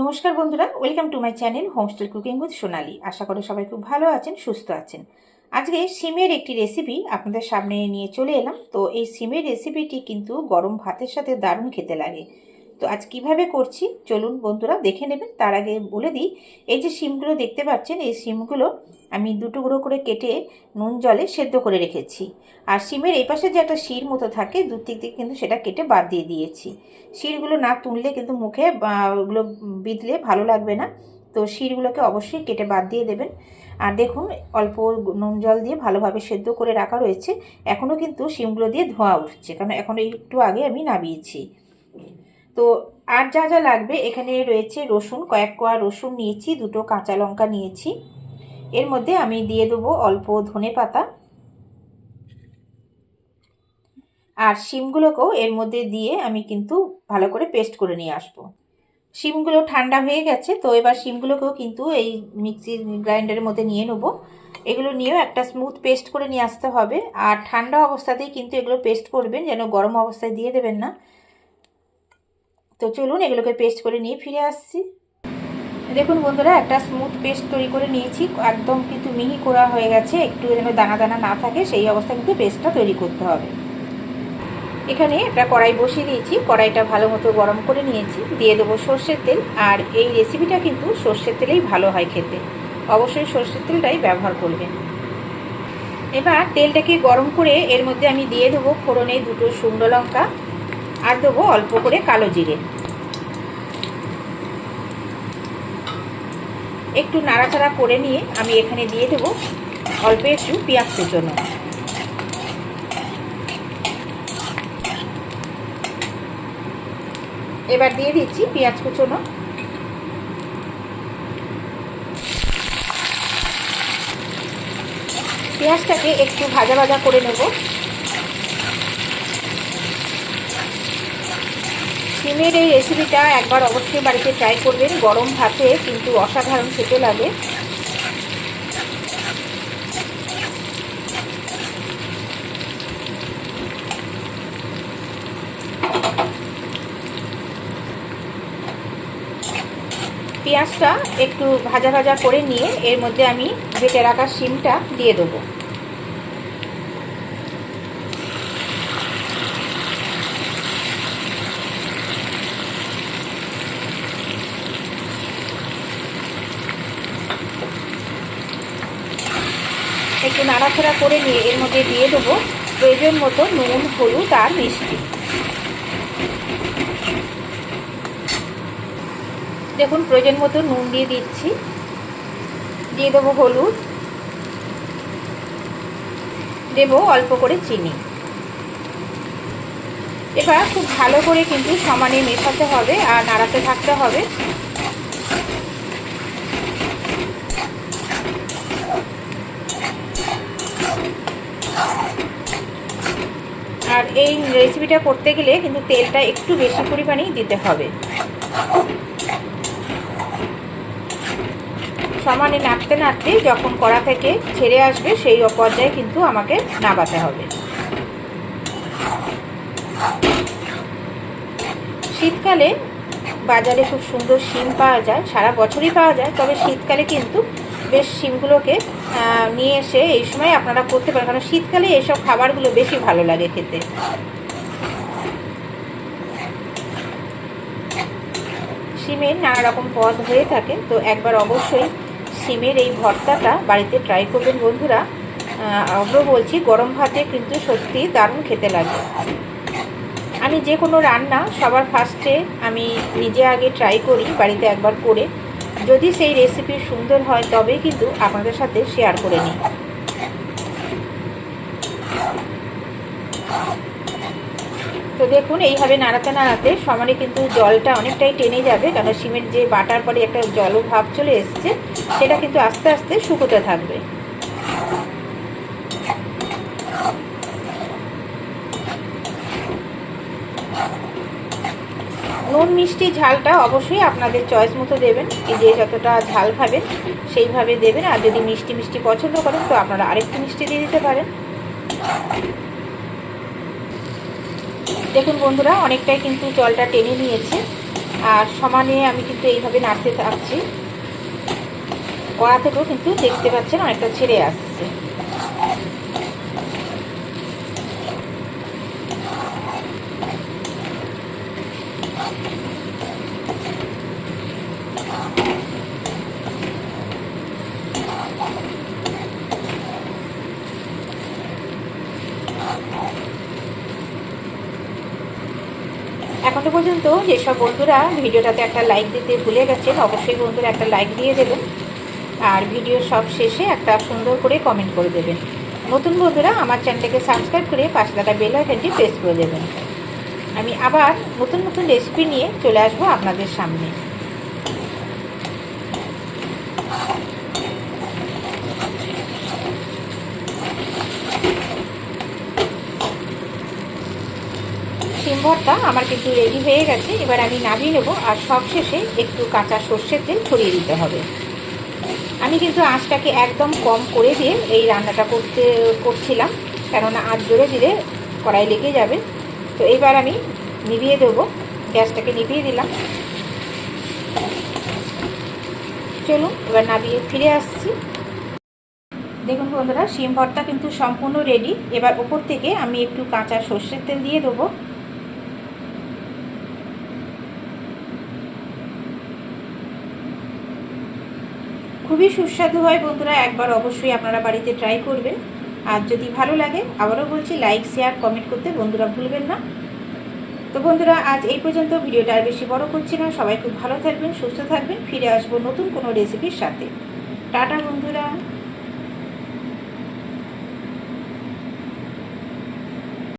নমস্কার বন্ধুরা, welcome to my channel homestyle cooking with Sonali. আশা করি সবাই খুব ভালো আছেন, সুস্থ আছেন। আজকে সিমের একটি রেসিপি আপনাদের সামনে নিয়ে চলে এলাম। তো এই সিমের রেসিপিটি কিন্তু গরম ভাতের সাথে দারুণ খেতে লাগে। তো আজ কীভাবে করছি? চলুন বন্ধুরা, দেখে নেবেন। তার আগে বলে দিই, এই যে সিমগুলো দেখতে পাচ্ছেন, এই সিমগুলো আমি দুটুকরো করে কেটে নুন জলে সেদ্ধ করে রেখেছি। আর সিমের এই পাশে যে একটা শির মতো থাকে দু দিক থেকে কিন্তু সেটা কেটে বাদ দিয়ে দিয়েছি। শিরগুলো না তুললে কিন্তু মুখে ওগুলো বিঁধলে ভালো লাগবে না। তো শিরগুলোকে অবশ্যই কেটে বাদ দিয়ে দেবেন। আর দেখুন, অল্প নুন জল দিয়ে ভালোভাবে সেদ্ধ করে রাখা রয়েছে। এখনও কিন্তু শিমগুলো দিয়ে ধোঁয়া উঠছে, কারণ এখন একটু আগে আমি নামিয়েছি। তো আর যা যা লাগবে, এখানে রয়েছে রসুন, কয়েক কোয়া রসুন নিয়েছি, দুটো কাঁচা লঙ্কা নিয়েছি। এর মধ্যে আমি দিয়ে দেবো অল্প ধনে পাতা। আর শিমগুলোকেও এর মধ্যে দিয়ে আমি কিন্তু ভালো করে পেস্ট করে নিয়ে আসব। শিমগুলো ঠান্ডা হয়ে গেছে, তো এবার শিমগুলোকেও কিন্তু এই মিক্সির গ্রাইন্ডারের মধ্যে নিয়ে নেব। এগুলো নিয়েও একটা স্মুথ পেস্ট করে নিয়ে আসতে হবে। আর ঠান্ডা অবস্থাতেই কিন্তু এগুলো পেস্ট করবেন, যেন গরম অবস্থায় দিয়ে দেবেন না। তো চলুন এগুলোকে পেস্ট করে নিয়ে ফিরে আসছি। দেখুন বন্ধুরা, একটা স্মুথ পেস্ট তৈরি করে নিয়েছি। একদম কিন্তু মিহি করা হয়ে গেছে। একটু যেন দানা দানা না থাকে, সেই অবস্থা কিন্তু পেস্টটা তৈরি করতে হবে। এখানে একটা কড়াই বসিয়ে দিয়েছি। কড়াইটা ভালো মতো গরম করে নিয়েছি। দিয়ে দেবো সর্ষের তেল। আর এই রেসিপিটা কিন্তু সর্ষের তেলেই ভালো হয় খেতে। অবশ্যই সর্ষের তেলটাই ব্যবহার করবেন। এবার তেলটাকে গরম করে এর মধ্যে আমি দিয়ে দেবো ফোড়নে দুটো শুকনো লঙ্কা। আর দেবো অল্প করে কালো জিরে। একটু নাড়াচাড়া করে নিয়ে আমি এখানে দিয়ে দেবো অল্প একটু পেঁয়াজ কুচনো এবার দিয়ে দিচ্ছি পেঁয়াজ কুচনো। পেঁয়াজটাকে একটু ভাজা ভাজা করে নেব। সিমের এই রেসিপিটা একবার অবশ্যই বাড়িতে ট্রাই করবেন। গরম ভাতে কিন্তু অসাধারণ খেতে লাগে। পেঁয়াজটা একটু ভাজা ভাজা করে নিয়ে এর মধ্যে আমি ভেটে রাখা শিমটা দিয়ে দেবো। একটু নাড়াচাড়া করে নিয়ে এর মধ্যে দিয়ে দেবো প্রয়োজন মতো নুন, হলুদ আর মিষ্টি। দেখুন, প্রয়োজন মতো নুন দিয়ে দিচ্ছি। দিয়ে দেবো হলুদ। দেবো অল্প করে চিনি। এবার খুব ভালো করে কিন্তু সমানে মেশাতে হবে আর নাড়াতে থাকতে হবে। আর এই রেসিপিটা করতে গেলে কিন্তু তেলটা একটু বেশি পরিমাণেই দিতে হবে। সমানে নাড়তে নাড়তে যখন কড়া থেকে ছেড়ে আসবে, সেই পর্যায়ে কিন্তু আমাকে নাবাতে হবে। শীতকালে বাজারে খুব সুন্দর শিম পাওয়া যায়, সারা বছরই পাওয়া যায়, তবে শীতকালে কিন্তু বেশ শিমগুলোকে নিয়ে এসে এই সময় আপনারা করতে পারেন। কারণ শীতকালে এইসব খাবারগুলো বেশি ভালো লাগে খেতে। শিমের নানা রকম পদ হয়ে থাকে। তো একবার অবশ্যই শিমের এই ভর্তাটা বাড়িতে ট্রাই করবেন বন্ধুরা। আবারও বলছি, গরম ভাতে কিন্তু সত্যি দারুণ খেতে লাগে। আমি যে কোনো রান্না সবার ফার্স্টে আমি নিজে আগে ট্রাই করি, বাড়িতে একবার করে। যদি সেই রেসিপি সুন্দর হয়, তবেই কিন্তু আপনাদের সাথে শেয়ার করে নিই। তো দেখুন, এইভাবে নাড়াতে নাড়াতে সমানে কিন্তু জলটা অনেকটাই টেনে যাবে কারণ সিমেন্ট যে বাটার পরে একটা জল ভাব চলে এসছে, সেটা কিন্তু আস্তে আস্তে শুকোতে থাকবে। নুন মিষ্টি ঝালটা অবশ্যই আপনাদের চয়েস মতো দেবেন। যে যতটা ঝাল খাবেন, সেইভাবে দেবেন। আর যদি মিষ্টি মিষ্টি পছন্দ করেন, তো আপনারা আরেকটু মিষ্টি দিয়ে দিতে পারেন। দেখুন বন্ধুরা, অনেকটাই কিন্তু জলটা টেনে নিয়েছে। আর সমানে আমি কিন্তু এইভাবে নাড়তে থাকছি। কড়া থেকেও কিন্তু দেখতে পাচ্ছেন অনেকটা ছেড়ে আসছে। এখনও পর্যন্ত যেসব বন্ধুরা ভিডিওটাতে একটা লাইক দিতে ভুলে গেছেন, অবশ্যই বন্ধুরা একটা লাইক দিয়ে দেবেন। আর ভিডিও সব শেষে একটা সুন্দর করে কমেন্ট করে দেবেন। নতুন বন্ধুরা আমার চ্যানেলটাকে সাবস্ক্রাইব করে পাশে থাকা বেল আইকনটি প্রেস করে দেবেন। আমি আবার নতুন নতুন রেসিপি নিয়ে চলে আসব আপনাদের সামনে। সিম আমার কিন্তু রেডি হয়ে গেছে। এবার আমি নামিয়ে নেব আর সবশেষে একটু কাঁচা সর্ষের তেল ছড়িয়ে দিতে হবে। আমি কিন্তু আঁচটাকে একদম কম করে দিয়ে এই রান্নাটা করতে, করছিলাম। কেননা আঁচ জোরে দিলে কড়াই লেগে যাবে। তো এইবার আমি নিভিয়ে দেবো। গ্যাসটাকে নিভিয়ে দিলাম। চলুন, এবার নামিয়ে ফিরে আসছি। দেখুন বন্ধুরা, শিম ভর্তা কিন্তু সম্পূর্ণ রেডি এবার ওপর থেকে আমি একটু কাঁচা সর্ষের তেল দিয়ে দেবো। খুবই সুস্বাদু হয় বন্ধুরা, একবার অবশ্যই আপনারা বাড়িতে ট্রাই করবেন। আর যদি ভালো লাগে, আবারও বলছি লাইক শেয়ার কমেন্ট করতে বন্ধুরা ভুলবেন না। তো বন্ধুরা, আজ এই পর্যন্ত ভিডিওটা আর বেশি বড় করছি না। সবাই খুব ভালো থাকবেন, সুস্থ থাকবেন। ফিরে আসব নতুন কোনো রেসিপির সাথে। টাটা বন্ধুরা।